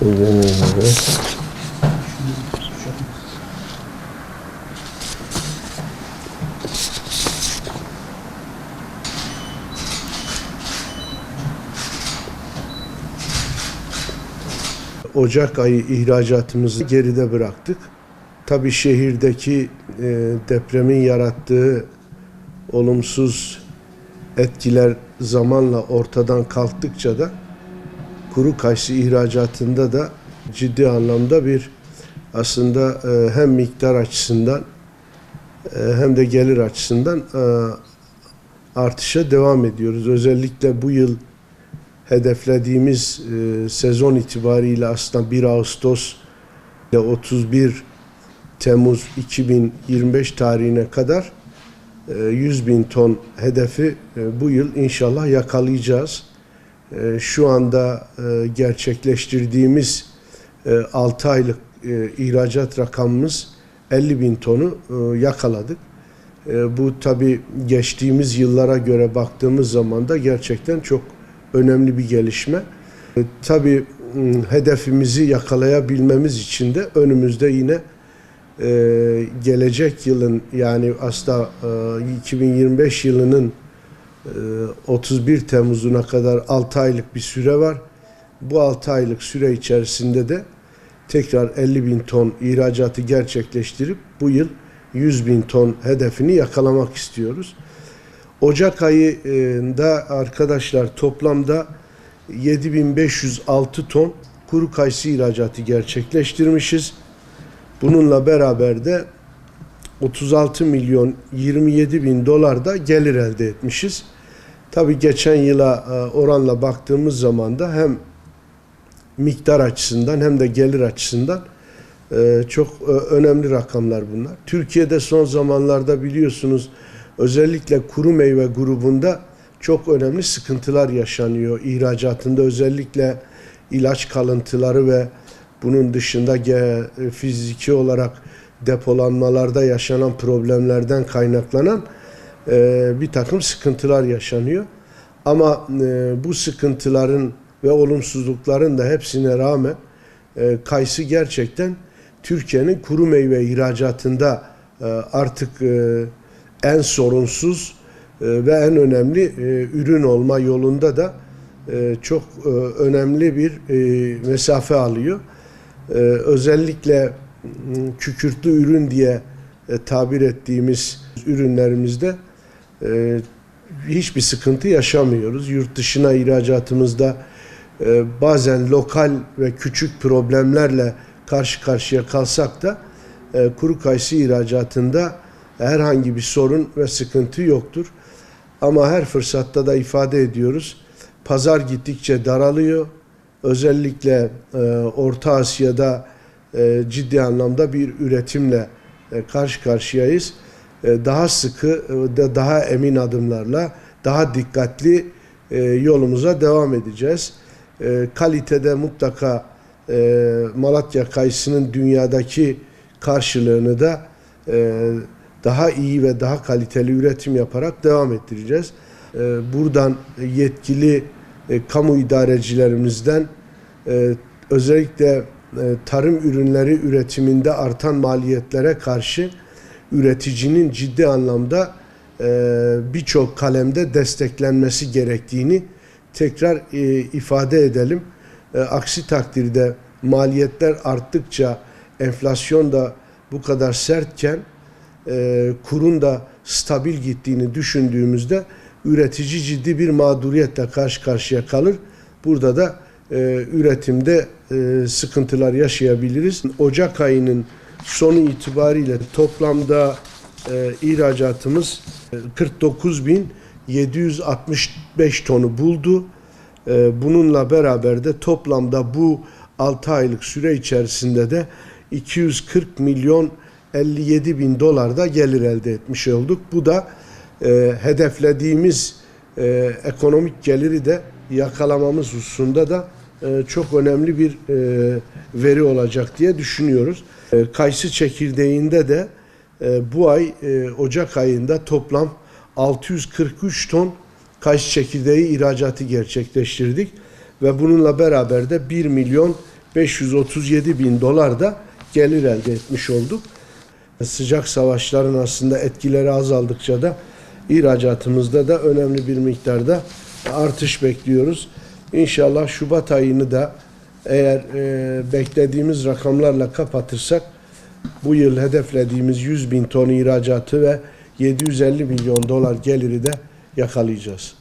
Ocak ayı ihracatımızı geride bıraktık. Tabii şehirdeki e, depremin yarattığı olumsuz etkiler zamanla ortadan kalktıkça da kuru kayısı ihracatında da ciddi anlamda bir aslında e, hem miktar açısından e, hem de gelir açısından e, artışa devam ediyoruz. Özellikle bu yıl hedeflediğimiz sezon itibariyle aslında 1 Ağustos ile 31 Temmuz 2025 tarihine kadar e, 100 bin ton hedefi bu yıl inşallah yakalayacağız. E, Şu anda e, gerçekleştirdiğimiz 6 aylık e, ihracat rakamımız 50 bin tonu e, yakaladık. E, Bu tabi geçtiğimiz yıllara göre baktığımız zaman da gerçekten çok önemli bir gelişme. E, Tabi hedefimizi yakalayabilmemiz için de önümüzde yine e, gelecek yılın yani aslında e, 2025 yılının e, 31 Temmuz'una kadar 6 aylık bir süre var. Bu 6 aylık süre içerisinde de tekrar 50 bin ton ihracatı gerçekleştirip bu yıl 100 bin ton hedefini yakalamak istiyoruz. Ocak ayında arkadaşlar toplamda 7506 ton kuru kayısı ihracatı gerçekleştirmişiz. Bununla beraber de 36 milyon 27 bin dolar da gelir elde etmişiz. Tabii geçen yıla e, oranla baktığımız zaman da hem miktar açısından hem de gelir açısından e, çok e, önemli rakamlar bunlar. Türkiye'de son zamanlarda biliyorsunuz özellikle kuru meyve grubunda çok önemli sıkıntılar yaşanıyor. İhracatında özellikle ilaç kalıntıları ve bunun dışında fiziki olarak depolanmalarda yaşanan problemlerden kaynaklanan e, bir takım sıkıntılar yaşanıyor. Ama e, bu sıkıntıların ve olumsuzlukların da hepsine rağmen e, kayısı gerçekten Türkiye'nin kuru meyve ihracatında e, artık e, en sorunsuz e, ve en önemli e, ürün olma yolunda da e, çok e, önemli bir e, mesafe alıyor. E, özellikle kükürtlü ürün diye e, tabir ettiğimiz ürünlerimizde e, hiçbir sıkıntı yaşamıyoruz. Yurt dışına ihracatımızda e, bazen lokal ve küçük problemlerle karşı karşıya kalsak da kuru kayısı ihracatında herhangi bir sorun ve sıkıntı yoktur. Ama her fırsatta da ifade ediyoruz. Pazar gittikçe daralıyor. Özellikle Orta Asya'da e, ciddi anlamda bir üretimle e, karşı karşıyayız. E, daha sıkı e, daha emin adımlarla daha dikkatli yolumuza devam edeceğiz. Kalitede mutlaka Malatya kayısının dünyadaki karşılığını da daha iyi ve daha kaliteli üretim yaparak devam ettireceğiz. Buradan yetkili kamu idarecilerimizden e, özellikle tarım ürünleri üretiminde artan maliyetlere karşı üreticinin ciddi anlamda e, birçok kalemde desteklenmesi gerektiğini tekrar e, ifade edelim. E, aksi takdirde maliyetler arttıkça enflasyon da bu kadar sertken e, kurun da stabil gittiğini düşündüğümüzde üretici ciddi bir mağduriyetle karşı karşıya kalır. Burada da e, üretimde e, sıkıntılar yaşayabiliriz. Ocak ayının sonu itibariyle toplamda e, ihracatımız e, 49.765 tonu buldu. E, bununla beraber de toplamda bu 6 aylık süre içerisinde de 240 milyon 57 bin dolar da gelir elde etmiş olduk. Bu da e, hedeflediğimiz e, ekonomik geliri de yakalamamız hususunda da e, çok önemli bir e, veri olacak diye düşünüyoruz. E, kayısı çekirdeğinde de bu ay Ocak ayında toplam 643 ton kayısı çekirdeği ihracatı gerçekleştirdik ve bununla beraber de 1 milyon 537 bin dolar da gelir elde etmiş olduk. Sıcak savaşların aslında etkileri azaldıkça da ihracatımızda da önemli bir miktarda artış bekliyoruz. İnşallah Şubat ayını da eğer e, beklediğimiz rakamlarla kapatırsak bu yıl hedeflediğimiz 100 bin ton ihracatı ve 750 milyon dolar geliri de yakalayacağız.